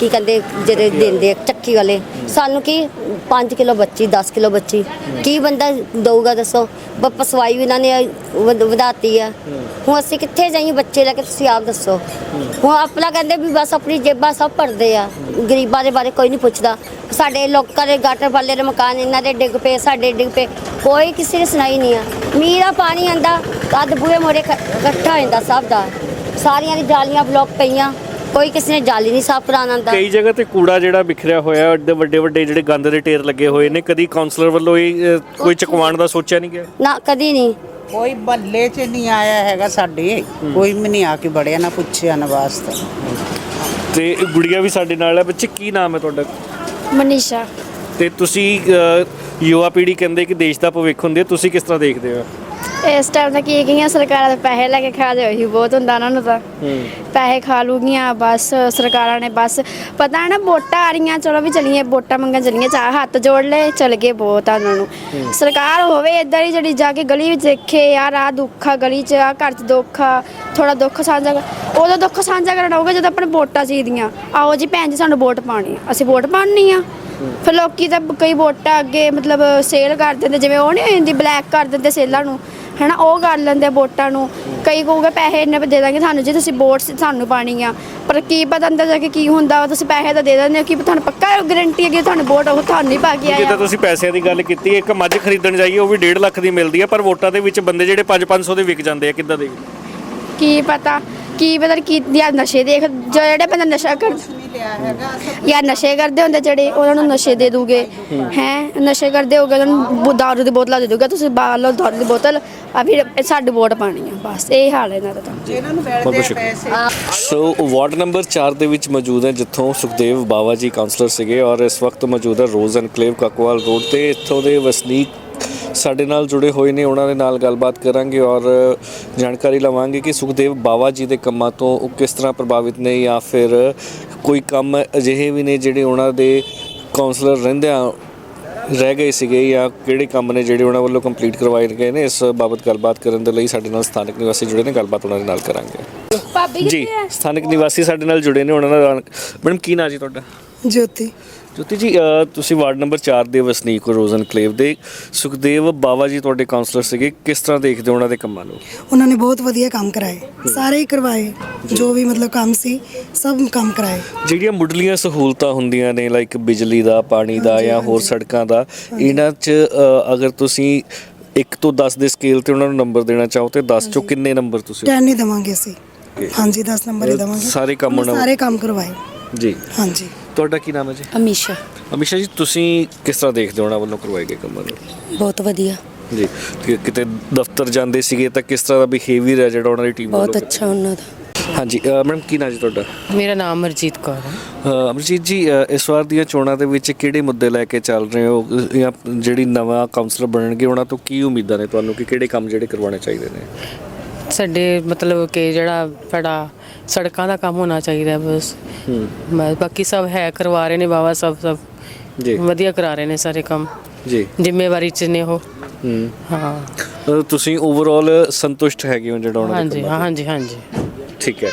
ਕੀ ਕਹਿੰਦੇ ਜਿਹੜੇ ਦਿੰਦੇ ਆ ਚੱਕੀ ਵਾਲੇ। ਸਾਨੂੰ ਕੀ 5 ਕਿਲੋ ਬੱਚੀ 10 ਕਿਲੋ ਬੱਚੀ। ਕੀ ਬੰਦਾ ਦਊਗਾ ਦੱਸੋ? ਬ- ਪਸਵਾਈ ਵੀ ਇਹਨਾਂ ਨੇ ਵਧ- ਵਧਾਤੀ ਆ। ਹੁਣ ਅਸੀਂ ਕਿੱਥੇ ਜਾਈਏ ਬੱਚੇ ਲੈ ਕੇ ਤੁਸੀਂ ਆਪ ਦੱਸੋ? ਹੁਣ ਆਪਣਾ ਕਹਿੰਦੇ ਵੀ ਬਸ ਆਪਣੀ ਜੇਬਾਂ ਸਭ ਭਰਦੇ ਆ। ਗਰੀਬਾਂ ਦੇ ਬਾਰੇ ਕੋਈ ਨਹੀਂ ਪੁੱਛਦਾ। ਸਾਡੇ ਲੋਕਾਂ ਦੇ ਗਾਟਰ ਵਾਲੇ ਦੇ ਮਕਾਨ ਇਹਨਾਂ ਦੇ ਡਿੱਗ ਪਏ ਸਾਡੇ ਡਿੱਗ ਪਏ। ਕੋਈ ਕਿਸੇ ਨੇ ਸੁਣਾਈ ਨਹੀਂ ਆ। ਮੀਂਹ ਦਾ ਪਾਣੀ ਆਂਦਾ ਕੱਦ ਬੂਹੇ ਮੋੜੇ ਇਕੱਠਾ ਹੋ ਜਾਂਦਾ ਸਭ ਦਾ। ਸਾਰੀਆਂ ਦੀ ਜਾਲੀਆਂ ਬਲੌਕ ਪਈਆਂ। ਕੋਈ ਕਿਸੇ ਨੇ ਜਾਲੀ ਨਹੀਂ ਸਾਫ਼ ਕਰਾਉਣ ਆਂਦਾ ਕਈ ਜਗ੍ਹਾ ਤੇ ਕੂੜਾ ਜਿਹੜਾ ਬਿਖਰਿਆ ਹੋਇਆ ਹੈ, ਵੱਡੇ ਵੱਡੇ ਜਿਹੜੇ ਗੰਦ ਦੇ ਢੇਰ ਲੱਗੇ ਹੋਏ ਨੇ ਕਦੀ ਕਾਉਂਸਲਰ ਵੱਲੋਂ ਇਹ ਅ, ਕੋਈ ਚੁਕਵਾਉਣ ਦਾ ਸੋਚਿਆ ਨਹੀਂ ਗਿਆ? ਨਾ ਕਦੀ ਨਹੀਂ। ਕੋਈ ਬੱਲੇ 'ਚ ਨਹੀਂ ਆਇਆ ਹੈਗਾ ਸਾਡੇ। ਕੋਈ ਵੀ ਨਹੀਂ ਆ ਕੇ ਬੜਿਆ ਨਾ ਪੁੱਛਿਆ ਨਾ ਵਾਸਤਾ। ਤੇ ਗੁੜੀਆ ਵੀ ਸਾਡੇ ਨਾਲ ਹੈ। ਬੱਚੇ ਕੀ ਨਾਮ ਹੈ ਤੁਹਾਡਾ? ਮਨੀਸ਼ਾ। ਤੇ ਤੁਸੀਂ ਅ, ਯੁਵਾ ਪੀੜ੍ਹੀ ਕਹਿੰਦੇ ਕਿ ਦੇਸ਼ ਦਾ ਭਵਿੱਖ ਹੁੰਦੀ ਹੈ ਤੁਸੀਂ ਕਿਸ ਤਰ੍ਹਾਂ ਦੇਖਦੇ ਹੋ? ਇਸ ਟਾਈਮ ਤਾਂ ਕੀ ਗਈਆਂ ਸਰਕਾਰਾਂ ਦੇ ਪੈਸੇ ਲੈ ਕੇ ਖਾ ਜਾਓ ਹੀ ਬਹੁਤ ਹੁੰਦਾ ਉਹਨਾਂ ਨੂੰ ਤਾਂ। ਪੈਸੇ ਖਾ ਲੂਗੀਆਂ ਬਸ ਸਰਕਾਰਾਂ ਨੇ ਬਸ ਪਤਾ ਨਾ ਵੋਟਾਂ ਆ ਰਹੀਆਂ ਚਲੋ ਵੀ ਚਲੀਏ ਵੋਟਾਂ ਮੰਗਣ ਚਲੀਏ ਚਾਹ ਹੱਥ ਜੋੜ ਲੈ ਚਲ ਗਏ ਬਹੁਤ ਆ ਉਹਨਾਂ ਨੂੰ। ਸਰਕਾਰ ਹੋਵੇ ਇਦਾਂ ਹੀ ਜਿਹੜੀ ਜਾ ਕੇ ਗਲੀ ਵਿੱਚ ਦੇਖੇ ਯਾਰ ਆ ਦੁੱਖ ਗਲੀ 'ਚ ਆ ਘਰ 'ਚ ਦੁੱਖ ਥੋੜਾ ਦੁੱਖ ਸਾਂਝਾ ਕਰ- ਉਦੋਂ ਦੁੱਖ ਸਾਂਝਾ ਕਰਨਾ ਹੋਊਗਾ ਜਦੋਂ ਆਪਣੇ ਵੋਟਾਂ ਚਾਹੀਦੀਆਂ। ਆਓ ਜੀ ਭੈਣ ਜੀ ਸਾਨੂੰ ਵੋਟ ਪਾਣੀ ਅਸੀਂ ਵੋਟ ਪਾਣੀ ਆ। ਫਿਰ ਲੋਕੀ ਤਾਂ ਕਈ ਵੋਟਾਂ ਅੱਗੇ ਮਤਲਬ ਸੇਲ ਕਰ ਦਿੰਦੇ ਜਿਵੇਂ ਉਹ ਨਹੀਂ ਹੋ ਜਾਂਦੀ ਬਲੈਕ ਕਰ ਦਿੰਦੇ ਸੇਲਾਂ ਨੂੰ। ਹੈਨਾ ਉਹ ਕਰ ਲੈਂਦੇ ਵੋਟਾਂ ਨੂੰ। ਕਈ ਕਹੂਗੇ ਪੈਸੇ ਇੰਨੇ ਦੇ ਦਾਂਗੇ ਤੁਹਾਨੂੰ ਜੇ ਤੁਸੀਂ ਵੋਟ ਸਾਨੂੰ ਪਾਣੀ ਆ। ਪਰ ਕੀ ਪਤਾ ਅੰਦਰ ਜਾ ਕੇ ਕੀ ਹੁੰਦਾ ਵਾ ਤੁਸੀਂ ਪੈਸੇ ਤਾਂ ਦੇ ਦਿੰਦੇ ਹੋ ਕੀ ਤੁਹਾਨੂੰ ਪੱਕਾ ਗਾਰੰਟੀ ਹੈ ਕਿ ਤੁਹਾਨੂੰ ਵੋਟ ਉਹ ਤੁਹਾਨੂੰ ਨਹੀਂ ਪਾ ਕੇ ਜਿੱਦਾਂ ਆਇਆ। ਤੁਸੀਂ ਪੈਸਿਆਂ ਦੀ ਗੱਲ ਕੀਤੀ ਇੱਕ ਮੱਝ ਖਰੀਦਣ ਜਾਈਏ ਉਹ ਵੀ 1.5 ਲੱਖ ਦੀ ਮਿਲਦੀ ਹੈ ਪਰ ਵੋਟਾਂ ਦੇ ਵਿੱਚ ਬੰਦੇ ਜਿਹੜੇ 5-500 ਦੇ ਵਿਕ ਜਾਂਦੇ ਆ ਕਿੱਦਾਂ ਦੇ? ਕੀ ਪਤਾ। ਕੀ ਪਤਾ ਕੀ ਯਾਰ ਨਸ਼ੇ ਦੇਖ ਜੋ ਜਿਹੜੇ ਬੰਦੇ ਨਸ਼ਾ ਕਰ ਯਾਰ ਨਸ਼ੇ ਕਰਦੇ ਹੁੰਦੇ ਜਿਹੜੇ ਉਹਨਾਂ ਨੂੰ ਨਸ਼ੇ ਦੇ ਦੂਗੇ। ਹੈ? ਨਸ਼ੇ ਕਰਦੇ ਹੋਗੇ ਉਹਨਾਂ ਨੂੰ ਦਾਰੂ ਦੀ ਬੋਤਲਾਂ ਦੇ ਦੂਗੇ। ਤੁਸੀਂ ਬਾਹਰ ਲਓ ਦਾਰੂ ਦੀ ਬੋਤਲ ਆ ਫਿਰ ਸਾਡੀ ਵੋਟ ਪਾਣੀ ਆ। ਬਸ ਇਹ ਹਾਲ ਹੈ ਇਹਨਾਂ ਦਾ ਤਾਂ। ਇਹਨਾਂ ਨੂੰ ਬਹੁਤ ਸ਼ੁਕਰੀਆ। ਸੋ ਵਾਰਡ ਨੰਬਰ 4 ਦੇ ਵਿੱਚ ਮੌਜੂਦ ਹੈ ਜਿੱਥੋਂ ਸੁਖਦੇਵ ਬਾਵਾ ਜੀ ਕਾਉਂਸਲਰ ਸੀਗੇ ਔਰ ਇਸ ਵਕਤ ਮੌਜੂਦ ਹੈ ਰੋਜ਼ ਐਨਕਲੇਵ ਕਕਵਾਲ ਰੋਡ ਤੇ। ਇੱਥੋਂ ਦੇ ਵਸਨੀਕ ਸਾਡੇ ਨਾਲ ਜੁੜੇ ਹੋਏ ਨੇ ਉਹਨਾਂ ਦੇ ਨਾਲ ਗੱਲਬਾਤ ਕਰਾਂਗੇ ਔਰ ਜਾਣਕਾਰੀ ਲਵਾਂਗੇ ਕਿ ਸੁਖਦੇਵ ਬਾਵਾ ਜੀ ਦੇ ਕੰਮਾਂ ਤੋਂ ਉਹ ਕਿਸ ਤਰ੍ਹਾਂ ਪ੍ਰਭਾਵਿਤ ਨੇ ਜਾਂ ਫਿਰ ਕੋਈ ਕੰਮ ਅਜਿਹੇ ਵੀ ਨੇ ਜਿਹੜੇ ਉਹਨਾਂ ਦੇ ਕਾਉਂਸਲਰ ਰਹਿੰਦਿਆਂ ਰਹਿ ਗਏ ਸੀਗੇ ਜਾਂ ਕਿਹੜੇ ਕੰਮ ਨੇ ਜਿਹੜੇ ਉਹਨਾਂ ਵੱਲੋਂ ਕੰਪਲੀਟ ਕਰਵਾਏ ਗਏ ਨੇ ਇਸ ਬਾਬਤ ਗੱਲਬਾਤ ਕਰਨ ਦੇ ਲਈ ਸਾਡੇ ਨਾਲ ਸਥਾਨਕ ਨਿਵਾਸੀ ਜੁੜੇ ਨੇ ਗੱਲਬਾਤ ਉਹਨਾਂ ਦੇ ਨਾਲ ਕਰਾਂਗੇ। ਭਾਬੀ ਜੀ ਸਥਾਨਕ ਨਿਵਾਸੀ ਸਾਡੇ ਨਾਲ ਜੁੜੇ ਨੇ ਉਹਨਾਂ ਨਾਲ ਮੈਡਮ ਕੀ ਨਾਂ ਜੀ ਤੁਹਾਡਾ? ਜੋਤੀ। ਜੋਤੀ ਜੀ ਅਹ, ਤੁਸੀਂ ਵਾਰਡ ਨੰਬਰ 4 ਦੇ ਵਸਨੀਕ ਹੋ ਰੋਜ਼ਨ ਕਲੇਵ ਦੇ। ਸੁਖਦੇਵ ਬਾਵਾ ਜੀ ਤੁਹਾਡੇ ਕਾਉਂਸਲਰ ਸੀਗੇ। ਕਿਸ ਤਰ੍ਹਾਂ ਦੇਖਦੇ ਹੋ ਉਹਨਾਂ ਦੇ ਕੰਮਾਂ ਨੂੰ? ਉਹਨਾਂ ਨੇ ਬਹੁਤ ਵਧੀਆ ਕੰਮ ਕਰਾਏ। ਸਾਰੇ ਹੀ ਕਰਵਾਏ। ਜੋ। ਵੀ ਮਤਲਬ ਕੰਮ ਸੀ ਸਭ ਕੰਮ ਕਰਾਏ। ਜਿਹੜੀਆਂ ਮੁੱਢਲੀਆਂ ਸਹੂਲਤਾਂ ਹੁੰਦੀਆਂ ਨੇ ਲਾਈਕ ਬਿਜਲੀ ਦਾ ਪਾਣੀ ਦਾ ਜਾਂ ਹੋਰ ਸੜਕਾਂ ਦਾ ਇਹਨਾਂ 'ਚ ਅਹ, ਅਗਰ ਤੁਸੀਂ 1 ਤੋਂ 10 ਦੇ ਸਕੇਲ ਤੇ ਉਹਨਾਂ ਨੂੰ ਨੰਬਰ ਦੇਣਾ ਚਾਹੋ ਤੇ 10 ਚੋਂ ਕਿੰਨੇ ਨੰਬਰ ਤੁਸੀਂ 10 ਹੀ ਦਵਾਂਗੇ ਅਸੀਂ। ਹਾਂਜੀ 10 ਨੰਬਰ ਹੀ ਦਵਾਂਗੇ। ਸਾਰੇ ਕੰਮ ਉਹਨੇ ਸਾਰੇ ਕੰਮ ਕਰਵਾਏ। ਜੀ। ਹਾਂਜੀ। ਤੁਹਾਡਾ ਕੀ ਨਾਮ ਹੈ ਜੀ? ਅਮੀਸ਼ਾ। ਅਮਿਸ਼ਾ ਜੀ ਤੁਸੀਂ ਕਿਸ ਤਰ੍ਹਾਂ ਦੇਖਦੇ ਹੋ ਉਹਨਾਂ ਵੱਲੋਂ ਕਰਵਾਏ ਗਏ ਕੰਮਾਂ ਨੂੰ? ਬਹੁਤ ਵਧੀਆ। ਜੀ ਕਿ ਕਿਤੇ ਦਫ਼ਤਰ ਜਾਂਦੇ ਸੀਗੇ ਤਾਂ ਕਿਸ ਤਰ੍ਹਾਂ ਦਾ ਬਿਹੇਵੀਅਰ ਹੈ ਜਿਹੜਾ ਉਹਨਾਂ ਦੀ ਟੀਮ ਵੱਲੋਂ? ਅੱਛਾ ਉਹਨਾਂ ਦਾ। ਹਾਂਜੀ ਮੈਡਮ ਕੀ ਨਾਂ ਜੀ ਤੁਹਾਡਾ? ਮੇਰਾ ਨਾਮ ਅਮਰਜੀਤ ਕੌਰ ਹੈ। ਅ, ਅਮਰਜੀਤ ਜੀ ਅ, ਇਸ ਵਾਰ ਦੀਆਂ ਚੋਣਾਂ ਦੇ ਵਿੱਚ ਕਿਹੜੇ ਮੁੱਦੇ ਲੈ ਕੇ ਚੱਲ ਰਹੇ ਹੋ? ਅ, ਜਾਂ ਜਿਹੜੀ ਨਵਾਂ ਕਾਉਂਸਲਰ ਬਣਨਗੇ ਉਹਨਾਂ ਤੋਂ ਕੀ ਉਮੀਦਾਂ ਨੇ ਤੁਹਾਨੂੰ ਕਿ ਕਿਹੜੇ ਕੰਮ ਜਿਹੜੇ ਕਰਵਾਉਣੇ ਚਾਹੀਦੇ ਨੇ? ਸਾਡੇ ਮਤਲਬ ਕਿ ਜਿਹੜਾ ਸਾਡਾ ਸੜਕਾਂ ਦਾ ਕੰਮ ਹੋਣਾ ਚਾਹੀਦਾ ਹੈ ਬਸ। ਬਸ ਬਾਕੀ ਸਭ ਹੈ ਕਰਵਾ ਰਹੇ ਨੇ ਬਾਬਾ ਸਭ ਸਭ। ਜੀ। ਵਧੀਆ ਕਰਾ ਰਹੇ ਨੇ ਸਾਰੇ ਕੰਮ। ਜੀ। ਜ਼ਿੰਮੇਵਾਰੀ ਚ ਨੇ ਉਹ। ਹੂੰ। ਹਾਂ। ਅ, ਤੁਸੀਂ ਓਵਰਆਲ ਸੰਤੁਸ਼ਟ ਹੈਗੇ ਹੋ ਜਿਹੜਾ ਉਹਨਾਂ ਦੇ ਹਾਂਜੀ ਕੰਮਾਂ ਹਾਂਜੀ ਹਾਂਜੀ। ਤੋਂ? ਠੀਕ ਹੈ।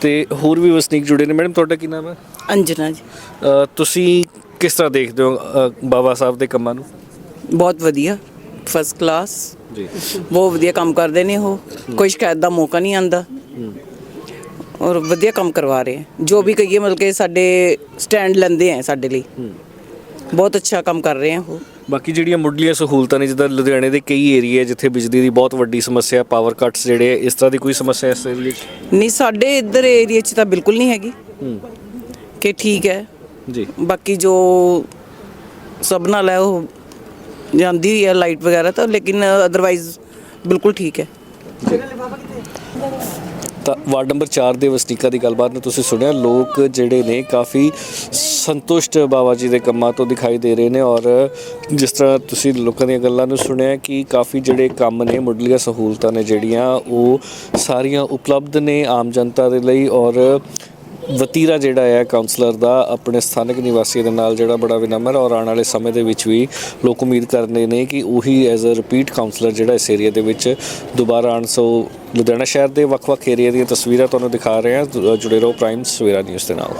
ਤੇ ਹੋਰ ਵੀ ਵਸਨੀਕ ਜੁੜੇ ਨੇ? ਮੈਡਮ ਤੁਹਾਡਾ ਕੀ ਨਾਮ ਹੈ? ਅੰਜਨਾ ਜੀ। ਅ, ਤੁਸੀਂ ਕਿਸ ਤਰ੍ਹਾਂ ਦੇਖਦੇ ਹੋ ਅ, ਬਾਬਾ ਸਾਹਿਬ ਦੇ ਕੰਮਾਂ ਨੂੰ? ਬਹੁਤ ਵਧੀਆ। ਫਸਟ ਕਲਾਸ ਜੀ। ਬਹੁਤ ਵਧੀਆ ਕੰਮ ਕਰਦੇ ਨੇ ਉਹ। ਕੋਈ ਸ਼ਿਕਾਇਤ ਦਾ ਮੌਕਾ ਨਹੀਂ ਆਂਦਾ। ਔਰ ਵਧੀਆ ਕੰਮ ਕਰਵਾ ਰਹੇ ਹੈ। ਜੋ ਵੀ ਕਹੀਏ ਮਤਲਬ ਕਿ ਸਾਡੇ ਸਟੈਂਡ ਲੈਂਦੇ ਹੈ ਸਾਡੇ ਲਈ। ਬਹੁਤ ਅੱਛਾ ਕੰਮ ਕਰ ਰਹੇ ਹੈ ਉਹ। ਬਾਕੀ ਜਿਹੜੀਆਂ ਮੁੱਢਲੀਆਂ ਸਹੂਲਤਾਂ ਨੇ ਜਿੱਦਾਂ ਲੁਧਿਆਣੇ ਦੇ ਕਈ ਏਰੀਆ ਜਿੱਥੇ ਬਿਜਲੀ ਦੀ ਬਹੁਤ ਵੱਡੀ ਸਮੱਸਿਆ ਪਾਵਰ ਕੱਟਸ ਜਿਹੜੇ ਇਸ ਤਰ੍ਹਾਂ ਦੀ ਕੋਈ ਸਮੱਸਿਆ ਇਸ ਏਰੀਏ 'ਚ? ਨਹੀਂ ਸਾਡੇ ਇੱਧਰ ਏਰੀਆ 'ਚ ਤਾਂ ਬਿਲਕੁਲ ਨਹੀਂ ਹੈਗੀ। ਕਿ ਠੀਕ ਹੈ। ਜੀ। ਬਾਕੀ ਜੋ ਸਭ ਨਾਲ ਹੈ ਉਹ ਜਾਂਦੀ ਹੈ ਲਾਈਟ ਵਗੈਰਾ ਤਾਂ, ਲੇਕਿਨ ਅਦਰਵਾਈਜ਼ ਬਿਲਕੁਲ ਠੀਕ ਹੈ। ਤਾਂ ਵਾਰਡ ਨੰਬਰ 4 ਦੇ ਵਸਨੀਕਾਂ ਦੀ ਗੱਲਬਾਤ ਨੂੰ ਤੁਸੀਂ ਸੁਣਿਆ, ਲੋਕ ਜਿਹੜੇ ਨੇ ਕਾਫੀ ਸੰਤੁਸ਼ਟ ਬਾਬਾ ਜੀ ਦੇ ਕੰਮਾਂ ਤੋਂ ਦਿਖਾਈ ਦੇ ਰਹੇ ਨੇ ਔਰ ਜਿਸ ਤਰ੍ਹਾਂ ਤੁਸੀਂ ਲੋਕਾਂ ਦੀਆਂ ਗੱਲਾਂ ਨੂੰ ਸੁਣਿਆ ਕਿ ਕਾਫੀ ਜਿਹੜੇ ਕੰਮ ਨੇ, ਮੁੱਢਲੀਆਂ ਸਹੂਲਤਾਂ ਨੇ ਜਿਹੜੀਆਂ, ਉਹ ਸਾਰੀਆਂ ਉਪਲਬਧ ਨੇ ਆਮ ਜਨਤਾ ਦੇ ਲਈ ਔਰ ਵਤੀਰਾ ਜਿਹੜਾ ਹੈ ਕਾਉਂਸਲਰ ਦਾ ਆਪਣੇ ਸਥਾਨਕ ਨਿਵਾਸੀਆਂ ਦੇ ਨਾਲ ਜਿਹੜਾ ਬੜਾ ਵਿਨਮਰ ਔਰ ਆਉਣ ਵਾਲੇ ਸਮੇਂ ਦੇ ਵਿੱਚ ਵੀ ਲੋਕ ਉਮੀਦ ਕਰਦੇ ਨੇ ਕਿ ਉਹੀ ਐਜ਼ ਅ ਰਿਪੀਟ ਕਾਉਂਸਲਰ ਜਿਹੜਾ ਇਸ ਏਰੀਆ ਦੇ ਵਿੱਚ ਦੁਬਾਰਾ ਆਉਣ। ਸੋ ਲੁਧਿਆਣਾ ਸ਼ਹਿਰ ਦੇ ਵੱਖ-ਵੱਖ ਏਰੀਆ ਦੀਆਂ ਤਸਵੀਰਾਂ ਤੁਹਾਨੂੰ ਦਿਖਾ ਰਹੇ ਹਾਂ। ਜੁੜੇ ਰਹੋ ਪ੍ਰਾਈਮ ਸਵੇਰਾ ਨਿਊਜ਼ ਦੇ ਨਾਲ।